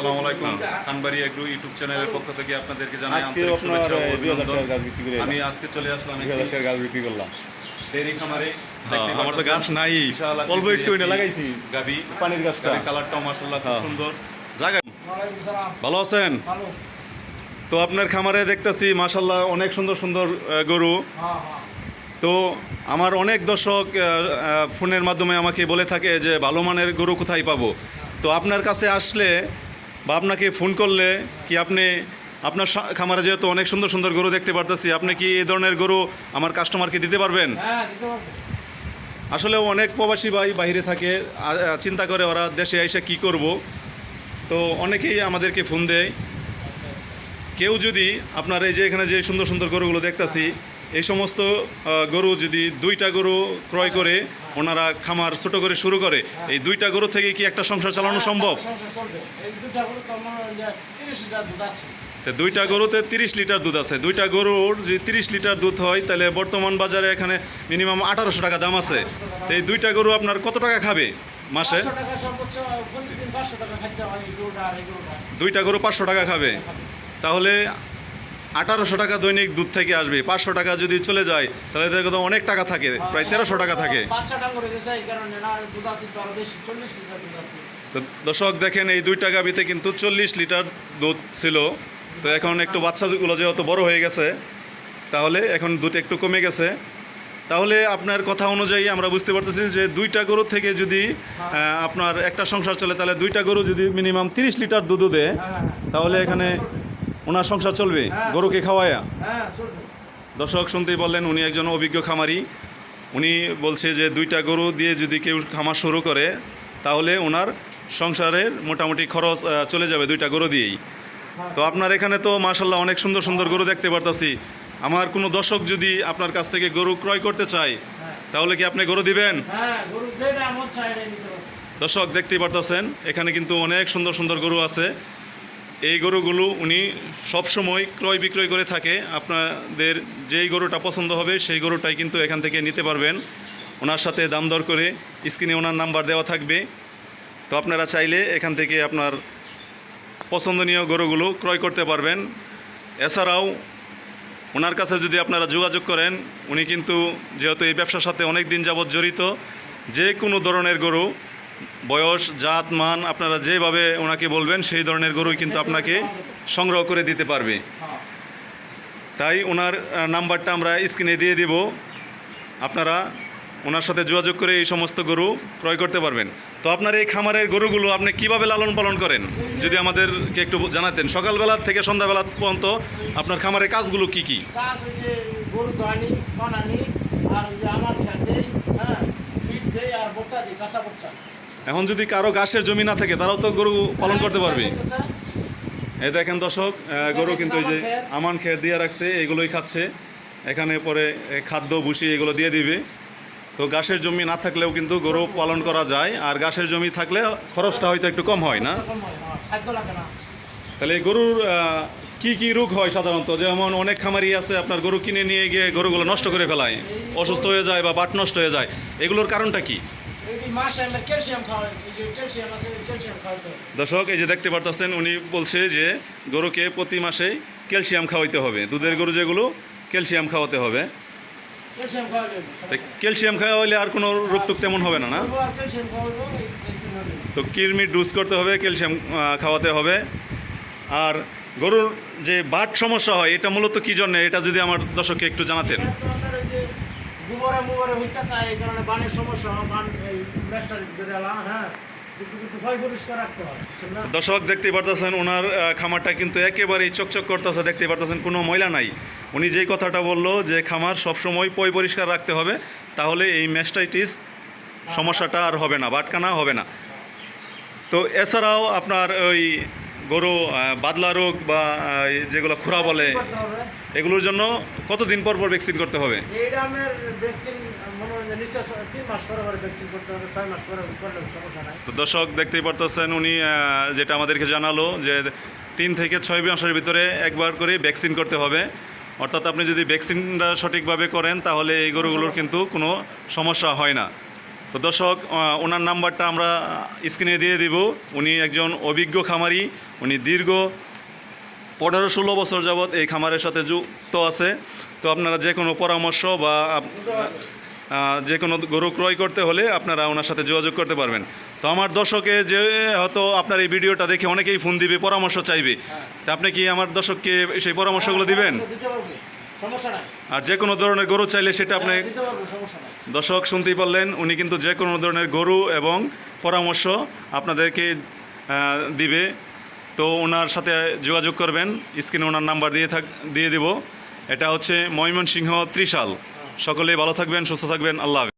আসসালামু আলাইকুম। Khanbari agro YouTube চ্যানেলের পক্ষ থেকে আপনাদেরকে জানাই আজকে আন্তরিক শুভেচ্ছা ও অভিনন্দন। টাকার গাছ বিক্রি করে আমি আজকে চলে আসলাম দুই একটি গাছ বিক্রি করলাম। ডেরি খামারে। হ্যাঁ, আমার তো গাছ নাই। অল্প একটু এনে লাগাইছি। গাবি পানির গাছটা। কালারটাও মাশাআল্লাহ খুব হ্যাঁ। সুন্দর। জায়গা ভালো আছেন? তো আপনার খামারে দেখতেছি মাশাল্লাহ অনেক সুন্দর সুন্দর গরু। হ্যাঁ তো আমার অনেক দর্শক ফোনের মাধ্যমে আমাকে বলে থাকে যে ভালো মানের গরু কোথায় পাবো? তো আপনার কাছে আসলে বা আপনাকে ফোন করলে কি আপনি আপনার খামারে যেহেতু অনেক সুন্দর সুন্দর গরু দেখতে পারতেছি আপনি কি এই ধরনের গরু আমার কাস্টমারকে দিতে পারবেন? হ্যাঁ আসলে অনেক প্রবাসী ভাই বাইরে থাকে চিন্তা করে ওরা দেশে এসে কি করব। তো অনেকেই আমাদেরকে ফোন দেয়। কেউ যদি আপনার এই যে এখানে যে সুন্দর সুন্দর গরুগুলো দেখতাছি এই সমস্ত গরু যদি দুইটা গরু ক্রয় করে ওনারা খামার ছোট করে শুরু করে এই দুইটা গরু থেকে কি একটা সংসার চালানো সম্ভব? তো দুইটা গরুতে তিরিশ লিটার দুধ আছে। দুইটা গরুর যদি তিরিশ লিটার দুধ হয় তাহলে বর্তমান বাজারে এখানে মিনিমাম আঠারোশো টাকা দাম আছে। তো এই দুইটা গরু আপনার কত টাকা খাবে মাসে? দুইটা গরু পাঁচশো টাকা খাবে। তাহলে আঠারোশো টাকা দৈনিক দুধ থেকে আসবে। পাঁচশো টাকা যদি চলে যায় তাহলে দেখো তো অনেক টাকা থাকে প্রায় তেরোশো টাকা থাকে। তো দর্শক দেখেন এই দুইটা গাবিতে কিন্তু চল্লিশ লিটার দুধ ছিল। তো এখন একটু বাচ্চাগুলো যেহেতু বড় হয়ে গেছে তাহলে এখন দুধ একটু কমে গেছে। তাহলে আপনার কথা অনুযায়ী আমরা বুঝতে পারতেছি যে দুইটা গরু থেকে যদি আপনার একটা সংসার চলে তাহলে দুইটা গরু যদি মিনিমাম তিরিশ লিটার দুধও দেয় তাহলে এখানে ওনার সংসার চলবে? হ্যাঁ। গরুকে খাওয়ায়া? হ্যাঁ দর্শক শুনতেই বললেন উনি একজন অভিজ্ঞ খামারি। উনি বলছে যে দুইটা গরু দিয়ে যদি কেউ খামার শুরু করে তাহলে ওনার সংসারের মোটামুটি খরচ চলে যাবে দুইটা গরু দিয়েই। হ্যাঁ। তো আপনার এখানে তো মাশাল্লাহ অনেক সুন্দর সুন্দর গরু দেখতে পারতাছি। আমার কোনো দর্শক যদি আপনার কাছ থেকে গরু ক্রয় করতে চায় তাহলে কি আপনি গরু দিবেন? দর্শক দেখতেই পারতেছেন এখানে কিন্তু অনেক সুন্দর সুন্দর গরু আছে। এই গরুগুলো উনি সবসময় ক্রয় বিক্রয় করে থাকে। আপনাদের যেই গরুটা পছন্দ হবে, সেই গরুটাই কিন্তু এখান থেকে নিতে পারবেন। ওনার সাথে দাম দর করে স্ক্রিনে ওনার নাম্বার দেওয়া থাকবে। তো আপনারা চাইলে এখান থেকে আপনার পছন্দনীয় গরুগুলো ক্রয় করতে পারবেন। এছাড়াও ওনার কাছে যদি আপনারা যোগাযোগ করেন, উনি কিন্তু যেহেতু এই ব্যবসার সাথে অনেক দিন যাবৎ জড়িত, যে কোনো ধরনের গরু বয়স, জাত, মান আপনারা যেভাবে ওনাকে বলবেন, সেই ধরনের গরুই কিন্তু আপনাকে সংগ্রহ করে দিতে পারবে। তাই ওনার নাম্বারটা আমরা স্ক্রিনে দিয়ে দিব। আপনারা ওনার সাথে যোগাযোগ করে এই সমস্ত গরু ক্রয় করতে পারবেন। তো আপনার এই খামারের গরুগুলো আপনি কীভাবে লালন পালন করেন? যদি আমাদেরকে একটু জানাতেন, সকালবেলা থেকে সন্ধ্যাবেলা পর্যন্ত আপনার খামারের কাজগুলো কি কি? আর আমার হ্যাঁ আর এখন যদি কারও ঘাসের জমি না থাকে, তারাও তো গরু পালন করতে পারবে। এই দেখেন দর্শক গরু কিন্তু এই যে আমান খের দিয়ে রাখছে, এগুলোই খাচ্ছে। এখানে পরে খাদ্য, ভুসি এগুলো দিয়ে দিবে। তো ঘাসের জমি না থাকলেও কিন্তু গরু পালন করা যায়, আর ঘাসের জমি থাকলে খরচটা হয়তো একটু কম হয়, না? তাহলে গরুর কি কি রোগ হয় সাধারণত? যেমন অনেক খামারি আছে, আপনার গরু কিনে নিয়ে গিয়ে গরুগুলো নষ্ট করে ফেলায়, অসুস্থ হয়ে যায় বা বাট নষ্ট হয়ে যায়। এগুলোর কারণটা কি? দর্শক এই যে দেখতে পারতেছেন উনি বলছে যে গরুকে প্রতি মাসে ক্যালসিয়াম খাওয়াইতে হবে। দুধের গরু যেগুলো ক্যালসিয়াম খাওয়াতে হবে। ক্যালসিয়াম ক্যালসিয়াম খাওয়াইলে আর কোনো রোগ টুক তেমন হবে না না। তো কিরমির ডুজ করতে হবে ক্যালসিয়াম খাওয়াতে হবে। আর গরুর যে বাট সমস্যা হয় এটা মূলত কী জন্য? এটা যদি আমার দর্শককে একটু জানাতেন। গোবরে মোবরে হইতে তাই এই কারণে বানের সমস্যা বান এই মেস্টার বেরালা হ্যাঁ দর্শক, দেখতেই পারতেছেন, ওনার খামারটা কিন্তু একেবারেই চকচক করতেছে, দেখতেই পারতেছেন, কোনো ময়লা নাই। উনি যেই কথাটা বলল যে খামার সবসময় পয় পরিষ্কার রাখতে হবে, তাহলে এই ম্যাস্টাইটিস সমস্যাটা আর হবে না বাটকানা হবে না। তো এছাড়াও আপনার ওই গরু বাদলা রোগ বা যেগুলো খুরা বলে এগুলোর জন্য কতদিন পর পর ভ্যাকসিন করতে হবে? তো দর্শক দেখতেই পারতেছেন উনি যেটা আমাদেরকে জানালো যে তিন থেকে ছয় মাসের ভিতরে একবার করে ভ্যাকসিন করতে হবে। অর্থাৎ আপনি যদি ভ্যাকসিনটা সঠিকভাবে করেন তাহলে এই গরুগুলোর কিন্তু কোনো সমস্যা হয় না। তো দর্শক ওনার নাম্বারটা আমরা স্ক্রিনে দিয়ে দিব। উনি একজন অভিজ্ঞ খামারি, উনি দীর্ঘ পনেরো ষোলো বছর যাবৎ এই খামারের সাথে যুক্ত আছে। তো আপনারা যে কোনো পরামর্শ বা যে কোনো গরু ক্রয় করতে হলে আপনারা ওনার সাথে যোগাযোগ করতে পারবেন। তো আমার দর্শকে যে হয়তো আপনার এই ভিডিওটা দেখে অনেকেই ফোন দিবে, পরামর্শ চাইবে। তা আপনি কি আমার দর্শককে সেই পরামর্শগুলো দিবেন? আর যে কোনো ধরনের গরু চাইলে সেটা আপনি হ্যাঁ, দর্শক শুনতেই পারলেন উনি কিন্তু যে কোনো ধরনের গরু এবং পরামর্শ আপনাদেরকে দিবে। তো ওনার সাথে যোগাযোগ করবেন স্ক্রিনে ওনার নাম্বার দিয়ে থাক দিয়ে দিব। এটা হচ্ছে ময়মনসিংহ ত্রিশাল। সকলেই ভালো থাকবেন সুস্থ থাকবেন আল্লাহ।